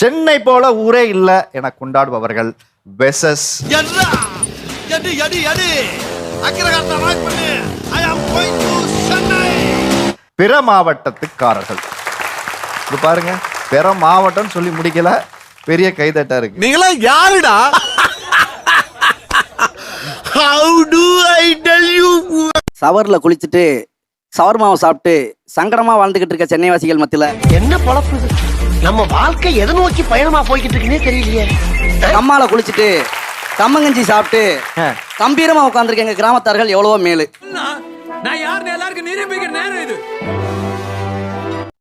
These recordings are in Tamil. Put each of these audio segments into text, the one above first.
சென்னை போல ஊரே இல்ல என கொண்டாடுபவர்கள் வெசஸ். சென்னை பிற மாவட்டத்துக்காரர்கள். இது பாருங்க பிற மாவட்டம் சொல்லி முடிக்கல பெரிய கைதட்டா இருக்கு. நீங்களா யாருடா? How do I tell you சவரில் குளிச்சுட்டு சவர்மாவை சாப்பிட்டு சங்கடமா வாழ்ந்துகிட்டு இருக்க சென்னைவாசிகள் மத்தியில. என்ன பொழப்பு? நம்ம வாழ்க்கை எதை நோக்கி பயணமா போய்கிட்டு இருக்குன்னே தெரியலையே. கம்மால குளிச்சுட்டு கம்மங்கஞ்சி சாப்பிட்டு கம்பீரமா உட்காந்துருக்க எங்க கிராமத்தார்கள் எவ்வளவோ மேலு. நான் யாருன்னு எல்லாருக்கும் நிரூபிக்கிற நேரம் இது.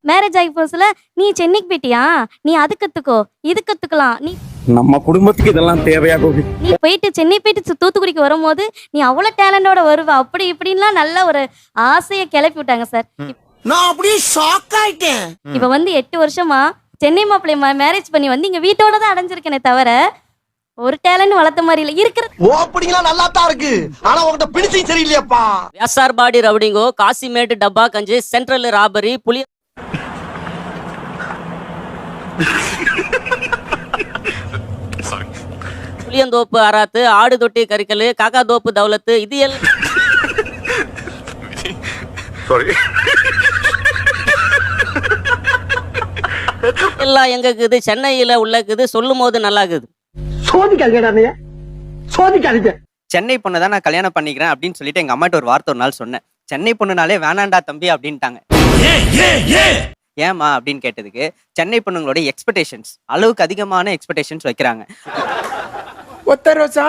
மேரேஜ் ஆகி போச்சுல நீ சென்னைக்கு போயிட்டியா? நீ அது கத்துக்கோ இது கத்துக்கலாம். நீ நம்ம குடும்பத்துக்கு இதெல்லாம் தேவையா கோபி? நீ போயிட்டு சென்னை போயிட்டு தூத்துக்குடிக்கு வரும்போது நீ அவ்வளோ டேலண்டோட வருவ. அப்படி இப்படின்லாம் நல்ல ஒரு ஆசையை கிளப்பி விட்டாங்க சார் நான் அப்படியே ஷாக் ஆயிட்டேன். இப்போ வந்து எட்டு வருஷமா சென்னை மாப்பிள்ளை மேரேஜ் பண்ணி வந்து இங்க வீட்டோட தான் அடைஞ்சிருக்கேனே தவிர ஒரு டேலண்ட் வளர்த்த மாதிரி இல்லை. இருக்கிற ஓப்பனிங்லாம் நல்லா தான் இருக்கு. ஆனா உங்ககிட்ட பிடிச்சும் சரியில்லையாப்பா. எஸ்ஆர் பாடி ரவுடிங்கோ காசிமேட் டப்பா கஞ்சு சென்ட்ரல் ராபரி புலி புளியந்தோப்பு அராத்து ஆடு தொட்டி கறிக்கல் காக்கா தோப்பு தௌலத்து இது எல்லாம் எல்லாம் எங்க இருக்குது சென்னையில உள்ள இருக்குது சொல்லும் போது நல்லா இருக்குது சோதிக்காதீங்கடா நீ சோதிக்காதீங்க. சென்னை பொண்ணை தான் நான் கல்யாணம் பண்ணிக்கிறேன் அப்படின்னு சொல்லிட்டு எங்க அம்மாட்ட ஒரு வார்த்தை ஒரு நாள் சொன்னேன். சென்னை பொண்ணுனாலே வேணாண்டா தம்பி அப்படின்ட்டாங்க. ஏமா அப்படின்னு கேட்டதுக்கு சென்னை பொண்ணுங்களோட எக்ஸ்பெக்டேஷன்ஸ் அளவுக்கு அதிகமான எக்ஸ்பெக்டேஷன்ஸ் வைக்கிறாங்க. ஒத்த ரோசா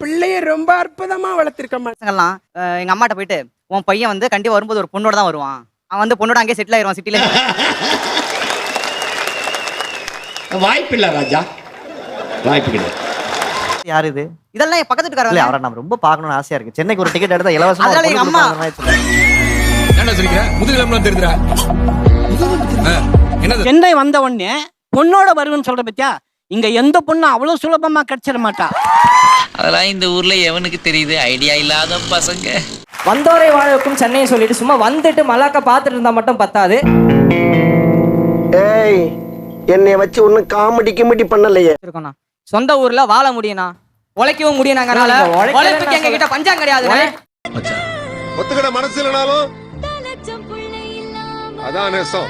பிள்ளைய ரொம்ப அற்புதமா வளர்த்திருக்கமா பசங்கள்லாம் அஹ், எங்க அம்மாட்ட போயிட்டு உன் பையன் வந்து கண்டிப்பா வரும்போது ஒரு பொண்ணோட தான் வருவான். அவன் வந்து பொண்ணோட அங்கேயே செட்டில் ஆயிருவான் சிட்டில வாய்ப்பில்லை ராஜா. வாய்ப்பு கிடையாது யாரு இது இதெல்லாம் என் பக்கத்து இல்ல வீட்டுக்காரங்க அவரை நம்ம ரொம்ப பார்க்கணும்னு ஆசையா இருக்கு. சென்னைக்கு ஒரு டிக்கெட் எடுத்தா இலவசமா அதனால எங்க பொண்ணு அம்மா-. என்ன சொல்லிக்கிற முதுகிலம்லாம் தெரியுதுடா. என்னது? சென்னை வந்த உடனே பொண்ணோட வருவன்னு சொல்ற பத்தியா? இங்க எந்த பொண்ணும் அவ்வளவு சுலபமா கிடைச்சிட மாட்டா. அதெல்லாம் இந்த ஊர்ல எவனுக்கு தெரியுது? ஐடியா இல்லாத பசங்க. வந்தோரை வாழ வைக்கும் சென்னையை சொல்லிட்டு சும்மா வந்துட்டு மலாக்க பாத்துட்டு இருந்தா மட்டும் பத்தாது. ஏய் என்னைய வச்சு ஒன்னும் காமெடி கிமெடி பண்ணலையே. இருக்கோண்ணா சொந்த ஊர்ல வாழ முடியும்ண்ணா. உழைக்கவும் முடியும் நாங்கனால உழைப்புக்கு எங்க கிட்ட பஞ்சம் கிடையாது ஒத்துக்கிட மனசு இல்லைனாலும் அதான் நேசம்.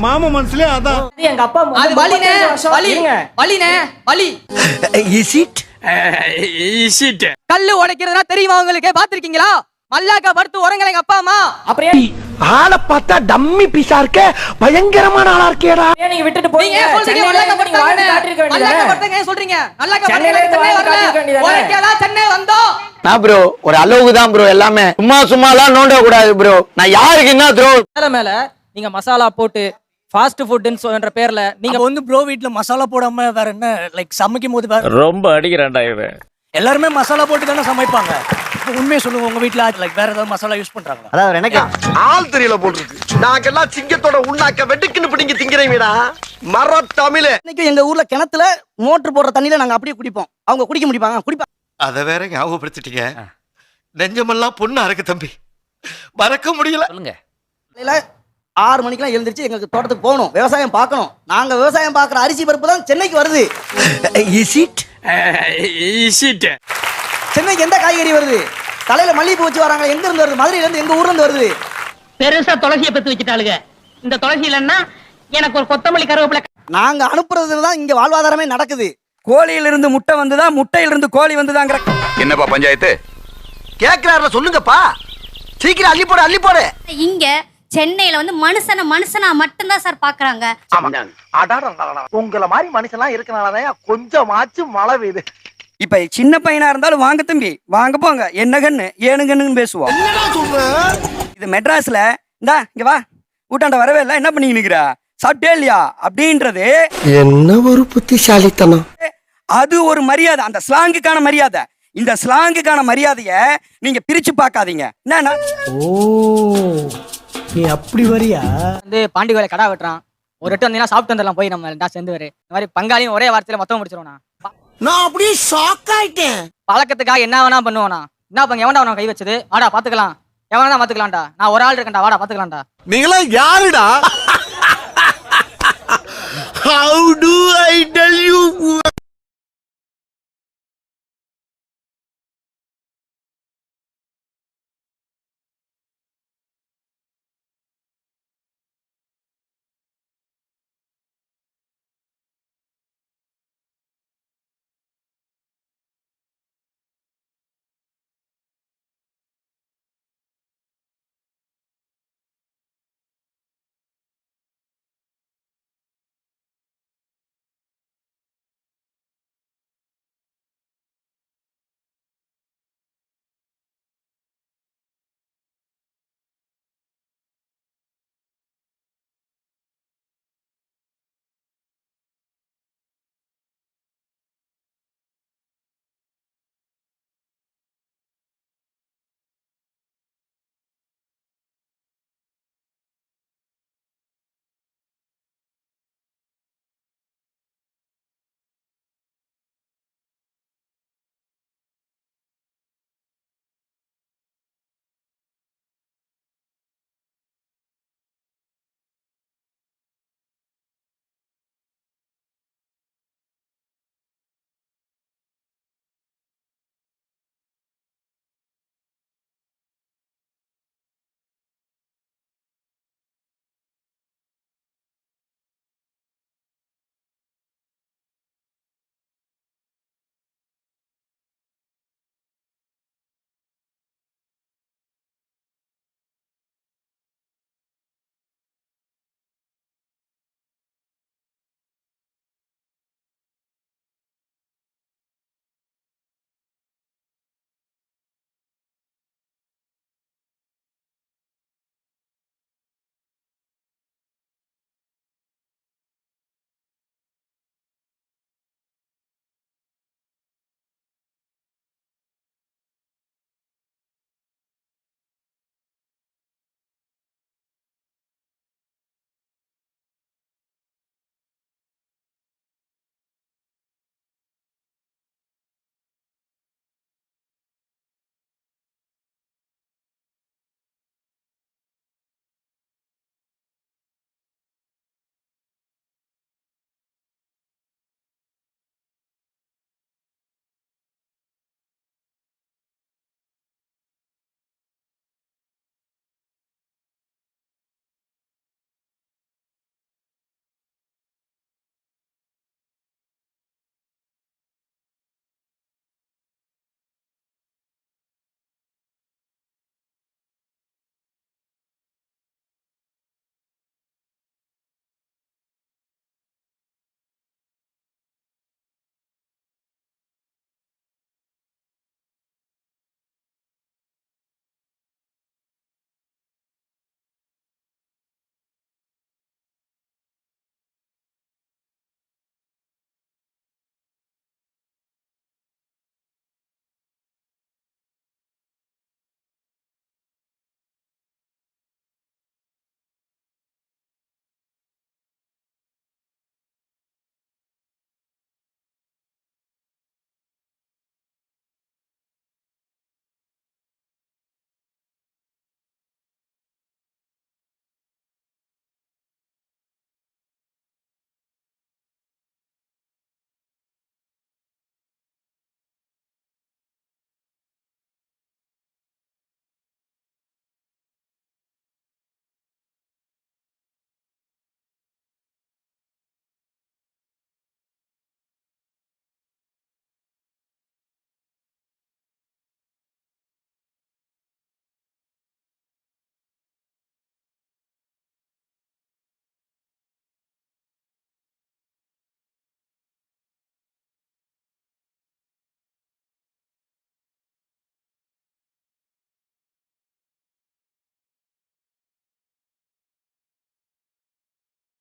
மாமா மனசுலயே அதான் எங்க அப்பா வலி இஸ் இட் கல்லு உடைக்கிறதுனா தெரியுமா உங்களுக்கு? பாத்திருக்கீங்களா மல்லாக்கா படுத்து உரங்கல எங்க அப்பா அம்மா. அப்படியே ஆளை பார்த்தா டம்மி பீஸா இருக்க? பயங்கரமான ஆளா இருக்கேடா. நீங்க விட்டுட்டு நீங்க ஏன் சொல்றீங்க மல்லாக்கா படுத்தாங்கன்னு மல்லாக்கா படுத்தாங்க ஏன் சொல்றீங்க? மல்லாக்கா படுத்தாங்க சென்னை வரல. உழைக்காதா சென்னை வந்தோம் நான் ப்ரோ ஒரு அளவுக்கு தான் ப்ரோ எல்லாமே. சும்மா சும்மாலாம் நோண்ட கூடாது ப்ரோ நான் யாருக்கு என்ன த்ரோ மேல மேல நீங்க மசாலா போட்டு ஃபாஸ்ட் ஃபுட்னு சொல்ற பேர்ல நீங்க வந்து ப்ரோ வீட்ல மசாலா போடாம வேற என்ன லைக் சமைக்கும் போது வேற ரொம்ப அடிக்கிறான்டா இவன். எல்லாருமே மசாலா போட்டு தானே சமைப்பாங்க. இப்ப உண்மையை சொல்லுங்க உங்க வீட்ல லைக் வேற ஏதாவது மசாலா யூஸ் பண்றாங்களா? அதாவது என்ன ஆள் தெரியல போட்டுருக்கு. நாங்கெல்லாம் சிங்கத்தோட உண்ணாக்க வெட்டுக்குன்னு பிடிங்க திங்கிறீங்கடா மர தமிழே இன்னைக்கு எங்க ஊர்ல கிணத்துல மோட்டர் போடுற தண்ணியில நாங்க அப்படியே குடிப்போம். அவங்க குடிக்க முடிப்பாங்க. குடிப்பாங்க அத வேற ஞாபகப்படுத்திட்டீங்க. நெஞ்சமெல்லாம் பொண்ணா இருக்கு தம்பி. மறக்க முடியல. சொல்லுங்க. ஆறு மணிக்கெல்லாம் எழுந்திருச்சு எங்களுக்கு தோட்டத்துக்கு போகணும். விவசாயம் பார்க்கணும். நாங்க விவசாயம் பார்க்குற அரிசி பருப்பு தான் சென்னைக்கு வருது. சென்னைக்கு எந்த காய்கறி வருது? தலையில மல்லிகைப்பூ வச்சு வராங்க. எங்க இருந்து வருது? மதுரையில இருந்து எங்க ஊர்ல இருந்து வருது? பெருசா துளசிய பத்து வச்சுட்டாளுங்க. இந்த துளசி இல்லன்னா எனக்கு ஒரு கொத்தமல்லி கருவேப்பிலை நாங்க அனுப்புறதுல தான் இங்க வாழ்வாதாரமே நடக்குது. கோழியில இருந்து முட்டை வந்துதா? முட்டையில இருந்து கோழி வந்துதாங்கிற என்னப்பா பஞ்சாயத்து? கேக்குறாருல சொல்லுங்கப்பா. சீக்கிரம் அள்ளி போடு அள்ளி போடு. இங்க சென்னையில வந்து மனுஷனை மனுஷனா மட்டும்தான் சார் பாக்குறாங்க. உங்களை மாதிரி மனுஷன்லாம் இருக்கனாலதான் கொஞ்சமாச்சும் மழை பெய்யுது இப்ப சின்ன பையனா இருந்தாலும் வாங்க தம்பி வாங்க போங்க என்ன கண்ணு ஏனு கண்ணுன்னு பேசுவோம் இது மெட்ராஸ்ல இந்தா இங்க வா ஊட்டாண்ட வரவே இல்லை என்ன பண்ணி நிக்கிறா சாப்பிட்டே இல்லையா அப்படின்றது என்ன ஒரு புத்திசாலித்தனம் அது ஒரு மரியாதை அந்த ஸ்லாங்குக்கான மரியாதை இந்த ஸ்லாங்குக்கான மரியாதைய நீங்க பிரிச்சு பார்க்காதீங்க என்னன்னா நீ அப்படி வரியா? வந்து பாண்டி வேலை கடா வெட்டுறான். ஒரு எட்டு வந்தீங்கன்னா சாப்பிட்டு வந்துடலாம் போய் நம்ம எல்லாம் சேர்ந்து வரு. இந்த மாதிரி பங்காளியும் ஒரே வார்த்தையில மொத்தம் முடிச்சிருவோண்ணா நான். அப்படியே ஷாக் ஆயிட்டேன். பழக்கத்துக்காக என்ன வேணா பண்ணுவோண்ணா என்ன பங்க எவன்டா உனக்கு கை வச்சது? வாடா பாத்துக்கலாம். எவனா பாத்துக்கலாம்டா. நான் ஒரு ஆள் இருக்கேன்டா வாடா பாத்துக்கலாம்டா. நீங்களா யாருடா?